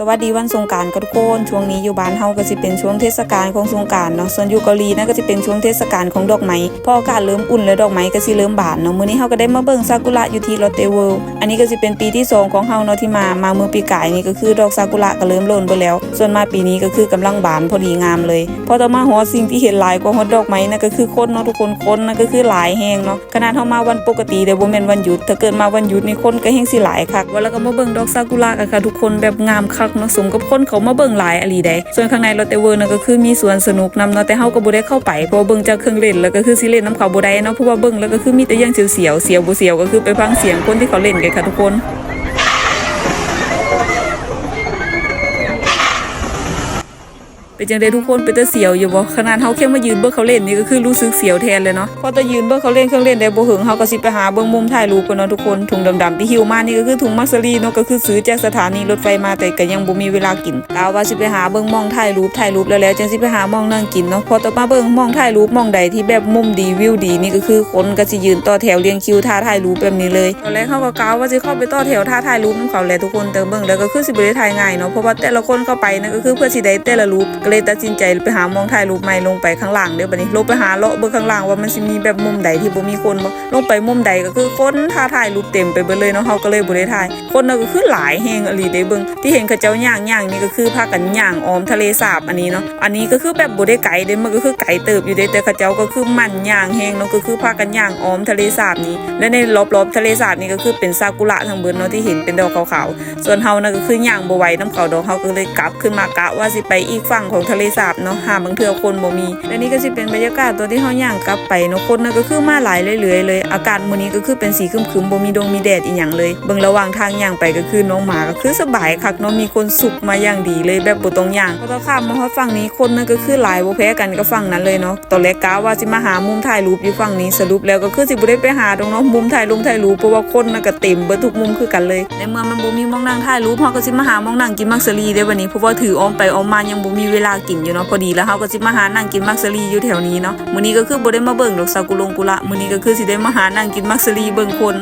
สวัสดีวันสงการกับทุกคนช่วงนี้อยู่บ้านเฮาก็สิเป็นช่วงเทศกาลของสงการเนาะส่วนอยู่เกาหลีนั่นก็สิเป็นช่วงเทศกาลของดอกไม้พออากาศเริ่มอุ่นแล้วดอกไม้ก็สิเริ่มบานเนาะมื้อนี้เฮาก็ได้มาเบิ่งซากุระอยู่ที่ลอตเตเวิลด์อันนี้ก็สิเป็นปีที่สองของเฮาเนาะที่มามาเมื่อปีกายนี่ก็คือดอกซากุระก็เริ่มโลนไปแล้ว ส่วนมาปีนี้ก็คือกำลังบานพอดีงามเลยพอต่อมาฮอสิ่งที่เห็นหลายกว่าฮอดดอกไม้นั่นก็คือคนเนาะทุกคนคนนั่นก็คือหลายแฮงเนาะขนาดเฮามาวันปกติเด้บ่แม่นวันหยุดถ้าเกิดมาวันหยุดนี่คนก็แฮงสิหลายคักว่าแล้วก็มาเบิ่งดอกซากุระกันค่ะทุกคนแบบงามคักเนาะสมกับคนเขามาเบิ่งหลายอะลีได้ส่วนข้างในรถเตเวอร์นั่นก็คือมีสวนสนุกนำเนาะแต่เฮาก็บ่ได้เข้าไปเพราะเบิ่งจากเครื่องเล่นแล้วก็คือสิเล่นน้ำเขาบ่ได้เนาะเพราะว่าเบิ่งแล้วก็คือมีแต่ย่างเสียวๆเสียวบ่เสียวก็คือไปฟังเสียงคนที่เขาเล่นกันค่ะทุกคน เป็นจังไดทุกคนเป็นตาเสียวอยู่บ่ขนาดเฮาแค่มายืนเบิ่งเขาเล่นนี่ก็คือรู้สึกเสียวแทนเลยเนาะพอตะยืนเบิ่งเขาเล่นเครื่องเล่นได้บ่หึงเฮาก็สิไปหาเบิ่งมุมถ่ายรูปกันเนาะทุกคนถุงดำๆที่หิวมานี่ก็คือถุงมัสลีเนาะก็คือซื้อจากสถานีรถไฟมาแต่ก็ยังบ่มีเวลากินกะว่าสิไปหาเบิ่งมองถ่ายรูปถ่ายรูปแล้วแล้วจังสิไปหามองนั่งกินเนาะพอต่อมาเบิ่งมองถ่ายรูปมองใดที่แบบมุมดีวิวดีนี่ก็คือคนก็สิยืนต่อแถวเรียงคิวท่าถ่ายรูปแบบนี้เลยตอนแรกเฮาก็กะว่าสิเข้าไปต่อแถวท่าถ่ายรูปนำเขาแหละทุกคนแต่เบิ่งแล้วก็คือสิบ่ได้ถ่ายง่ายเนาะเพราะว่าแต่ละคนเข้าไปนั่นก็คือเพื่อสิได้แต่ละรูปก็เลยตัดสินใจไปหามองถ่ายรูปใหม่ลงไปข้างล่างเด้อบัดนี้ลงไปหาเลาะเบิ่งข้างล่างว่ามันสิมีแบบมุมใดที่บ่มีคนบ่ลงไปมุมใดก็คือคนท่าถ่ายรูปเต็มไปเบิดเลยเนาะเฮาก็เลยบ่ได้ถ่าย คนน่ะก็คือหลายแฮงอหลีได้เบิ่งที่เห็นเขาเจ้าย่างย่างนี่ก็คือพากันย่างออมทะเลสาบอันนี้เนาะอันนี้ก็คือแบบบ่ได้ไกลเด้มันก็คือไกลเติบอยู่เด้แต่เขาเจ้าก็คือมันย่างแฮงเนาะก็คือพากันย่างออมทะเลสาบนี้ และในรอบๆทะเลสาบนี่ก็คือเป็นซากุระทั้งเบิดเนาะที่เห็นเป็นดอกขาวๆส่วนเฮาน่ะก็คือย่างบ่ไหวน้ำเขาดอกเฮาก็เลยกลับขึ้นมากะว่าสิไปอีกฝั่งของทะเลสาบเนาะหาบางเทือคนบ่มีและนี่ก็สิเป็นบรรยากาศตัวที่เฮาย่างกลับไปเนาะคนน่ะก็คือมาหลายเรื่อยๆเลย อากาศมื้อนี้ก็คือเป็นสีครึมๆบ่มีดงมีแดดอีหยังเลยเบิ่งระหว่างทางย่างไปก็คือน้องหมาก็คือสบายคักเนาะมีคนสุกมาอย่างดีเลยแบบบ่ต้องย่างพอตอนข้ามมาฮอดฝั่งนี้คนน่ะก็คือหลายบ่แพ้กันกับฝั่งนั้นเลยเนาะตอนแรกกะว่าสิมาหามุมถ่ายรูปอยู่ฝั่งนี้สรุปแล้วก็คือสิบ่ได้ไปหาตรงเนาะมุมถ่ายลงถ่ายรูปเพราะว่าคนน่ะก็เต็มเบิดทุกมุมคือกันเลยในเมื่อมันบ่มีมองนั่งถ่ายรูปเฮาก็สิมาหามองนั่งกินมักสลีได้วันนี้เพราะว่าถือออมไปออมมายังบ่มีเวลากินอยู่เนาะพอดีแล้วเฮาก็สิมาหานั่งกินมักสลีอยู่แถวนี้เนาะมื้อนี้ก็คือบ่ได้มาเบิ่งดอกซากุลงกุละมื้อนี้ก็คือสิได้มาหานั่งกินมักสลีเบิ่งคน